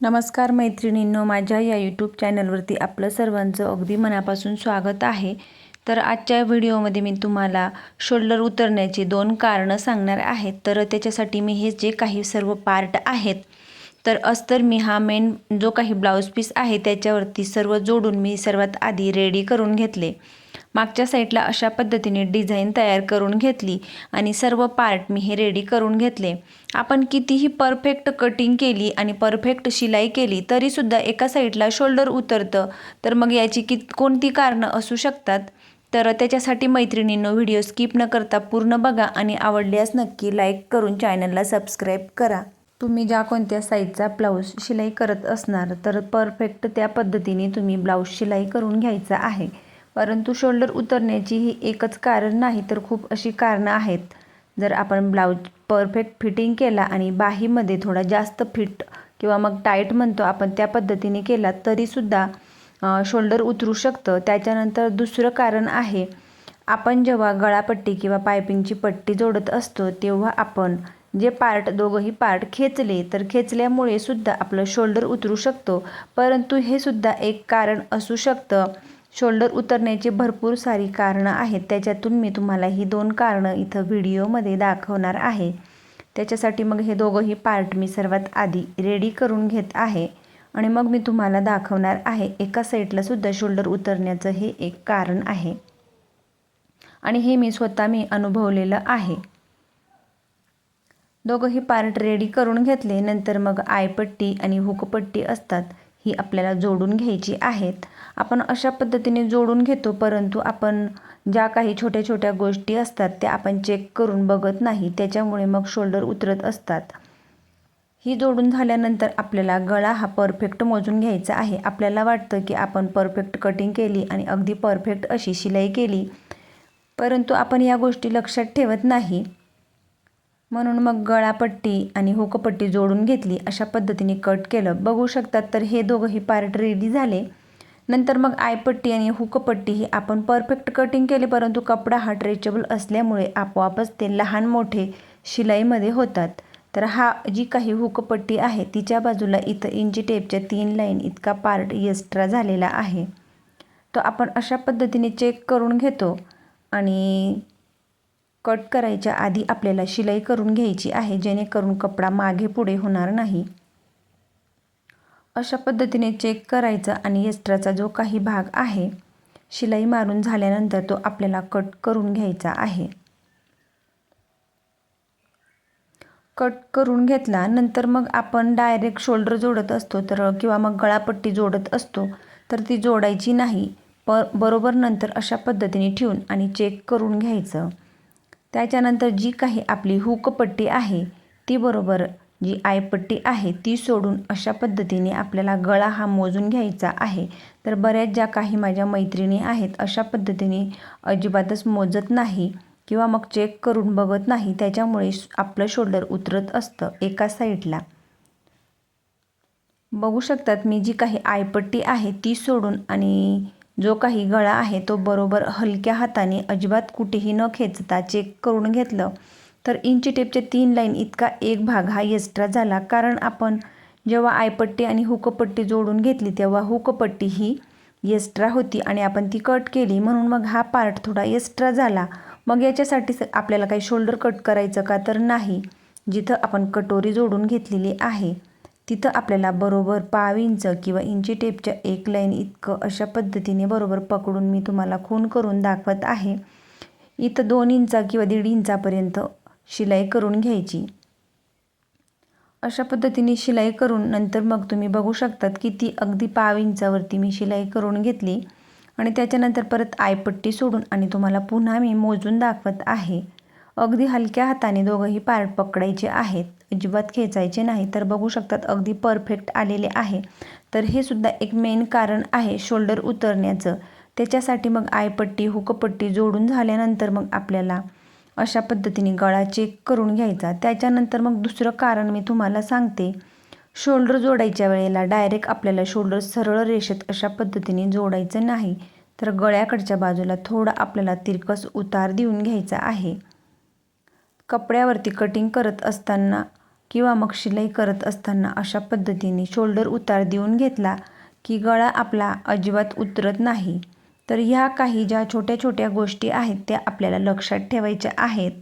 नमस्कार मैत्रिणींनो माझ्या या यूट्यूब चॅनलवरती आपलं सर्वांचं अगदी मनापासून स्वागत आहे. तर आजच्या व्हिडिओमध्ये मी तुम्हाला शोल्डर उतरण्याची दोन कारणं सांगणार आहे. तर त्याच्यासाठी मी हे जे काही सर्व पार्ट आहेत तर अस्तर मी हा मेन जो काही ब्लाऊज पीस आहे त्याच्यावरती सर्व जोडून मी सर्वात आधी रेडी करून घेतले. मागच्या साईडला अशा पद्धतीने डिझाईन तयार करून घेतली आणि सर्व पार्ट मी हे रेडी करून घेतले. आपण कितीही परफेक्ट कटिंग केली आणि परफेक्ट शिलाई केली तरीसुद्धा एका साईडला शोल्डर उतरतं. तर मग याची कि कोणती कारणं असू शकतात? तर त्याच्यासाठी मैत्रिणींनो व्हिडिओ स्किप न करता पूर्ण बघा आणि आवडल्यास नक्की लाईक करून चॅनलला सबस्क्राईब करा. तुम्ही ज्या कोणत्या साईजचा ब्लाऊज शिलाई करत असणार तर परफेक्ट त्या पद्धतीने तुम्ही ब्लाऊज शिलाई करून घ्यायचा आहे. परंतु शोल्डर उतरण्याची ही एकच कारण नाही तर खूप अशी कारणं आहेत. जर आपण ब्लाऊज परफेक्ट फिटिंग केला आणि बाहीमध्ये थोडा जास्त फिट किंवा मग टाईट म्हणतो आपण त्या पद्धतीने केला तरीसुद्धा शोल्डर उतरू शकतं. त्याच्यानंतर दुसरं कारण आहे आपण जेव्हा गळापट्टी किंवा पायपिंगची पट्टी जोडत असतो तेव्हा आपण जे पार्ट दोघंही पार्ट खेचले तर खेचल्यामुळे सुद्धा आपलं शोल्डर उतरू शकतो. परंतु हे सुद्धा एक कारण असू शकतं. शोल्डर उतरण्याची भरपूर सारी कारणं आहेत. त्याच्यातून मी तुम्हाला ही दोन कारणं इथं व्हिडिओमध्ये दाखवणार आहे. त्याच्यासाठी मग हे दोघंही पार्ट मी सर्वात आधी रेडी करून घेत आहे. आणि मग मी तुम्हाला दाखवणार आहे एका साईडलासुद्धा शोल्डर उतरण्याचं हे एक कारण आहे. आणि हे मी स्वतः मी अनुभवलेलं आहे. दोघंही पार्ट रेडी करून घेतले नंतर मग आयपट्टी आणि हुकपट्टी असतात. ही आपल्याला जोडून घ्यायची आहेत. आपण अशा पद्धतीने जोडून घेतो परंतु आपण ज्या काही छोट्या छोट्या गोष्टी असतात त्या आपण चेक करून बघत नाही. त्याच्यामुळे मग शोल्डर उतरत असतात. ही जोडून झाल्यानंतर आपल्याला गळा हा परफेक्ट मोजून घ्यायचा आहे. आपल्याला वाटतं की आपण परफेक्ट कटिंग केली आणि अगदी परफेक्ट अशी शिलाई केली. परंतु आपण या गोष्टी लक्षात ठेवत नाही. म्हणून मग गळापट्टी आणि हुकपट्टी जोडून घेतली. अशा पद्धतीने कट केलं. बघू शकतात तर हे दोघंही पार्ट रेडी झाले. नंतर मग आयपट्टी आणि हुकपट्टी ही आपण परफेक्ट कटिंग केले परंतु कपडा हा ट्रेचेबल असल्यामुळे आपोआपच ते लहान मोठे शिलाईमध्ये होतात. तर हा जी काही हुकपट्टी आहे तिच्या बाजूला इथं इंची टेपच्या तीन लाईन इतका पार्ट एक्स्ट्रा झालेला आहे. तो आपण अशा पद्धतीने चेक करून घेतो आणि कट करायच्या आधी आपल्याला शिलाई करून घ्यायची आहे जेणेकरून कपडा मागे पुढे होणार नाही. अशा पद्धतीने चेक करायचा आणि एक्स्ट्राचा जो काही भाग आहे शिलाई मारून झाल्यानंतर तो आपल्याला कट करून घ्यायचा आहे. कट करून घेतला नंतर मग आपण डायरेक्ट शोल्डर जोडत असतो तर किंवा मग गळापट्टी जोडत असतो तर ती जोडायची नाही. प बरोबर नंतर अशा पद्धतीने ठेवून आणि चेक करून घ्यायचं. त्याच्यानंतर जी काही आपली हुकपट्टी आहे ती बरोबर जी आयपट्टी आहे ती सोडून अशा पद्धतीने आपल्याला गळा हा मोजून घ्यायचा आहे. तर बऱ्याच ज्या काही माझ्या मैत्रिणी आहेत अशा पद्धतीने अजिबातच मोजत नाही किंवा मग चेक करून बघत नाही. त्याच्यामुळे आपलं शोल्डर उतरत असतं एका साईडला बघू शकतात मी जी काही आयपट्टी आहे ती सोडून आणि जो काही गळा आहे तो बरोबर हलक्या हाताने अजिबात कुठेही न खेचता चेक करून घेतलं. तर इंची टेपच्या तीन लाईन इतका एक भाग हा एक्स्ट्रा झाला. कारण आपण जेव्हा आयपट्टी आणि हुकपट्टी जोडून घेतली तेव्हा हुकपट्टी ही एक्स्ट्रा होती आणि आपण ती कट केली. म्हणून मग हा पार्ट थोडा एक्स्ट्रा झाला. मग याच्यासाठी आपल्याला काही शोल्डर कट करायचं का तर नाही. जिथं आपण कटोरी जोडून घेतलेली आहे. तिथं आपल्याला बरोबर पाव इंच किंवा इंची टेपच्या एक लाईन इतकं अशा पद्धतीने बरोबर पकडून मी तुम्हाला खून करून दाखवत आहे. इथं दोन इंचा किंवा दीड इंचापर्यंत शिलाई करून घ्यायची. अशा पद्धतीने शिलाई करून नंतर मग तुम्ही बघू शकतात की ती अगदी पाव इंचावरती मी शिलाई करून घेतली आणि त्याच्यानंतर परत आयपट्टी सोडून आणि तुम्हाला पुन्हा मी मोजून दाखवत आहे. अगदी हलक्या हाताने दोघंही पार्ट पकडायचे आहेत. अजिबात खेचायचे नाही. तर बघू शकतात अगदी परफेक्ट आलेले आहे. तर हे सुद्धा एक मेन कारण आहे शोल्डर उतरण्याचं. त्याच्यासाठी मग आयपट्टी हुकपट्टी जोडून झाल्यानंतर मग आपल्याला अशा पद्धतीने गळा चेक करून घ्यायचा. त्याच्यानंतर मग दुसरं कारण मी तुम्हाला सांगते. शोल्डर जोडायच्या वेळेला डायरेक्ट आपल्याला शोल्डर सरळ रेषेत अशा पद्धतीने जोडायचं नाही. तर गळ्याकडच्या बाजूला थोडा आपल्याला तिरकस उतार देऊन घ्यायचा आहे. कपड्यावरती कटिंग करत असताना किंवा मग शिलाई करत असताना अशा पद्धतीने शोल्डर उतार देऊन घेतला की गळा आपला अजिबात उतरत नाही. तर ह्या काही ज्या छोट्या छोट्या गोष्टी आहेत त्या आपल्याला लक्षात ठेवायच्या आहेत.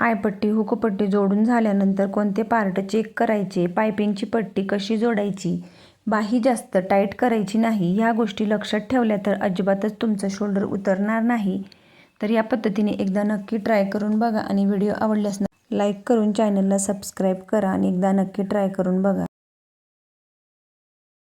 आयपट्टी हुकपट्टी जोडून झाल्यानंतर कोणते पार्ट चेक करायचे? पायपिंगची पट्टी कशी जोडायची? बाही जास्त टाईट करायची नाही. ह्या गोष्टी लक्षात ठेवल्या तर अजिबातच तुमचं शोल्डर उतरणार नाही. तर या पद्धतीने एकदा नक्की ट्राय करून बघा आणि व्हिडिओ आवडल्यास लाईक करून चॅनलला सबस्क्राईब करा आणि एकदा नक्की ट्राय करून बघा.